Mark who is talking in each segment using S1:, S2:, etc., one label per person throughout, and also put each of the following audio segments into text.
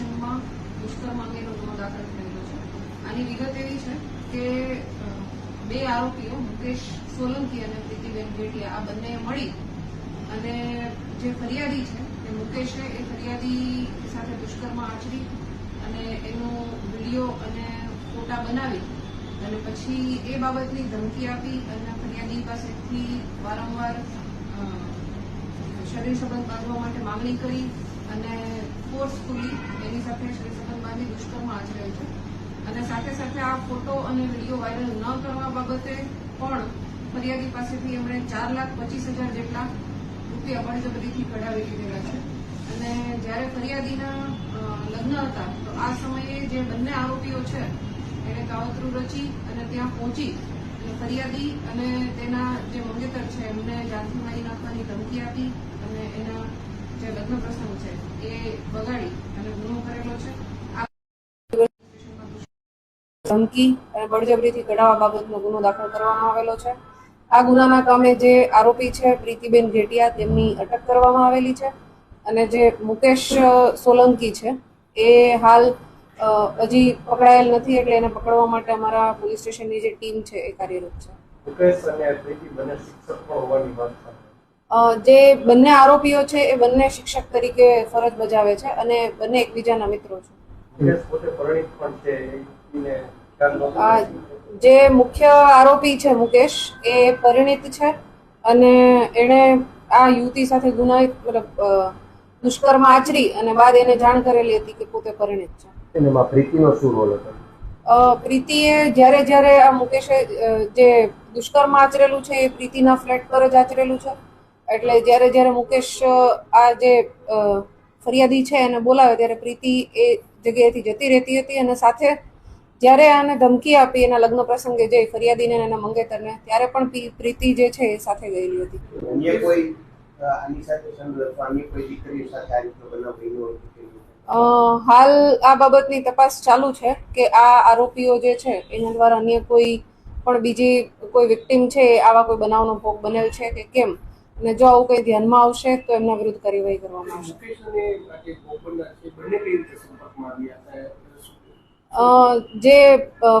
S1: સ્ટેશનમાં દુષ્કર્મ અંગેનો ગુનો દાખલ થયેલો છે. આની વિગત એવી છે કે બે આરોપીઓ, મુકેશ સોલંકી અને પ્રીતિબેન ભેટિયા, આ બંને મળી અને જે ફરિયાદી છે એ મુકેશે એ ફરિયાદી સાથે દુષ્કર્મ આચરી અને એનો વીડિયો અને ફોટા બનાવી અને પછી એ બાબતની ધમકી આપી અને ફરિયાદી પાસેથી વારંવાર શરીર સંબંધ બાંધવા માટે માંગણી કરી અને ફોર્સફુલી એની સાથે શરીર સંબંધ બાંધી દુષ્કર્મ આચરેલ છે. અને સાથે સાથે આ ફોટો અને વીડિયો વાયરલ ન કરવા બાબતે પણ ફરિયાદી પાસેથી એમણે ચાર લાખ પચીસ હજાર જેટલા રૂપિયા બળજબરીથી કઢાવી લીધેલા છે. અને જ્યારે ફરિયાદીના લગ્ન હતા, તો આ સમયે જે બંને આરોપીઓ છે એણે કાવતરું રચી અને ત્યાં પહોંચી અને ફરિયાદી અને તેના જે મંગેતર છે એમને જાનથી મારી ધમકી આપી અને એના જે લગ્ન પ્રસંગ છે એ બગાડી અને ગુનો કરેલો છે. ધમકી અને બળજબરીથી કઢાવવા બાબતનો ગુનો દાખલ કરવામાં આવેલો છે. આ ગુનાના કામે જે આરોપી છે પ્રીતિબેન ઘેટિયા તેમની અટક કરવામાં આવેલી છે અને જે મુકેશ સોલંકી છે એ હાલ હજી પકડાયેલ નથી એટલે એને પકડવા માટે અમારા પોલીસ સ્ટેશનની જે ટીમ છે એ કાર્યરત છે.
S2: મુકેશ અને પ્રીતિ બંને શિક્ષક હોવાની વાત
S1: જે બંને આરોપીઓ છે એ બંને શિક્ષક તરીકે ફરજ બજાવે છે અને બંને એકબીજાના મિત્રો છે. જે મુખ્ય આરોપી છે મુકેશ એ પરિણિત છે અને એણે આ યુવતી સાથે ગુના મતલબ દુષ્કર્મ આચરી અને બાદ એને જાણ કરેલી હતી કે પોતે પરિણીત છે.
S2: એમાં પ્રીતિનો શું રોલ હતો?
S1: પ્રીતિએ જ્યારે જ્યારે આ મુકેશે જે દુષ્કર્મ આચરેલું છે એ પ્રીતિના ફ્લેટ પર જ આચરેલું છે. એટલે જ્યારે જ્યારે મુકેશ આ જે ફરિયાદી છે એને બોલાવે ત્યારે પ્રીતિ એ જગ્યાએથી જતી રહેતી હતી અને સાથે જ્યારે આને ધમકી આપી એના લગ્ન પ્રસંગે જઈ ફરિયાદીને અને એના મંગેતરને ત્યારે પણ પ્રીતિ જે છે એ સાથે ગયેલી હતી
S3: અન્ય કોઈ આની સાથે સંબંધ અન્ય કોઈ દીકરી સાથે આ રીતનો બનાવ બન્યો હોય તો કેવી રીતે?
S1: અ, હાલ આ બાબતની તપાસ ચાલુ છે કે આ આરોપીઓ જે છે એના દ્વારા અન્ય કોઈ પણ બીજી કોઈ વિક્ટીમ છે આવા કોઈ બનાવનો ભોગ બનેલ છે કે કેમ અને જો આવું કંઈ ધ્યાનમાં આવશે તો એમના વિરુદ્ધ કાર્યવાહી કરવામાં આવશે.
S3: જે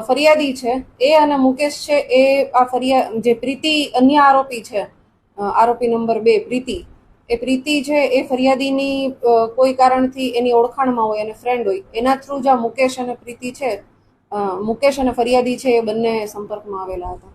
S1: ફરિયાદી છે એ અને મુકેશ છે એ આ ફરિયાદ જે પ્રીતિ અન્ય આરોપી છે આરોપી નંબર બે પ્રીતિ એ પ્રીતિ છે એ ફરિયાદીની કોઈ કારણથી એની ઓળખાણમાં હોય અને ફ્રેન્ડ હોય એના થ્રુ જ આ મુકેશ અને પ્રીતિ છે મુકેશ અને ફરિયાદી છે એ બંને સંપર્કમાં આવેલા હતા.